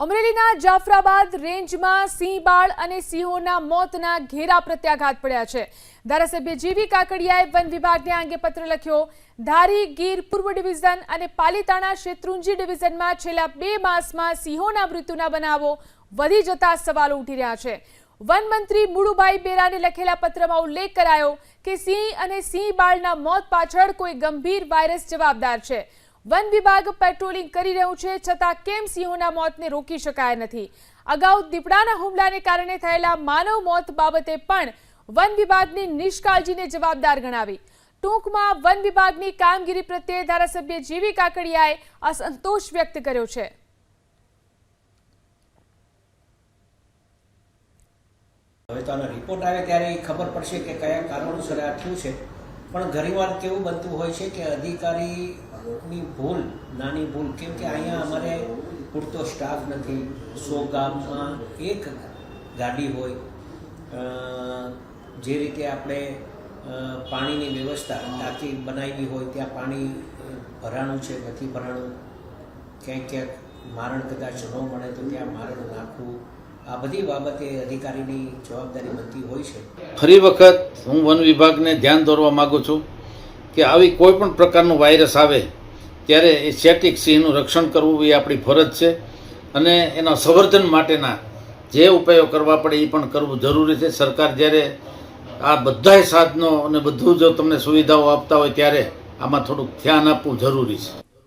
અમરેલીના જાફરાબાદ રેન્જમાં સિંહબાળ અને સિંહોના મોતના ઘેરા પ્રત્યાઘાત પડ્યા છે. ધારાસભ્ય જીવી કાકડિયાએ વન વિભાગને અંગે પત્ર લખ્યો. ધારી, ગીર, પૂર્વ ડિવિઝન અને પાલીતાણા શેત્રુંજી ડિવિઝનમાં છેલ્લા બે માસમાં સિંહોના મૃત્યુના બનાવો વધી જતા સવાલો ઉઠી રહ્યા છે. વન મંત્રી મુળુભાઈ બેરાને લખેલા પત્રમાં ઉલ્લેખ કરાયો કે સિંહ અને સિંહ બાળના મોત પાછળ કોઈ ગંભીર વાયરસ જવાબદાર છે. વન વિભાગ પેટ્રોલિંગ કરી રહ્યું છે, છતાં કેમ સિંહોના મોતને રોકી શકાય નથી? અગાઉ દીપડાના હુમલાને કારણે થયેલા માનવ મોત બાબતે પણ વન વિભાગની નિષ્કાળજીને જવાબદાર ગણાવી. ટૂંકમાં, વન વિભાગની કામગીરી પ્રત્યે ધારાસભ્ય જીવી કાકડિયાએ અસંતોષ વ્યક્ત કર્યો છે. હવે તો આનો રિપોર્ટ આવે ત્યારે ખબર પડશે કે કયા કારણોસર આ થયું છે. પણ ઘણીવાર કેવું બનતું હોય છે કે અધિકારીની ભૂલ, નાની ભૂલ, કેમ કે અહીંયા અમારે પૂરતો સ્ટાફ નથી. સો ગામમાં એક ગાડી હોય જે રીતે આપણે પાણીની વ્યવસ્થા ટાંકી બનાવી હોય, ત્યાં પાણી ભરાણું છે નથી ભરાણું. ક્યાંક ક્યાંક મારણ કદાચ ન મળે તો ત્યાં મારણ નાખવું. આ બધી બાબતે અધિકારીની જવાબદારી બનતી હોય છે. ફરી વખત હું વન વિભાગને ધ્યાન દોરવા માગું છું કે આવી કોઈ પણ પ્રકારનું વાયરસ આવે, ત્યારે એ સેટિક સિંહનું રક્ષણ કરવું એ આપણી ફરજ છે અને એના સંવર્ધન માટેના જે ઉપાયો કરવા પડે એ પણ કરવું જરૂરી છે. સરકાર જ્યારે આ બધાય સાધનો અને બધું જો તમને સુવિધાઓ આપતા હોય ત્યારે આમાં થોડુંક ધ્યાન આપવું જરૂરી છે.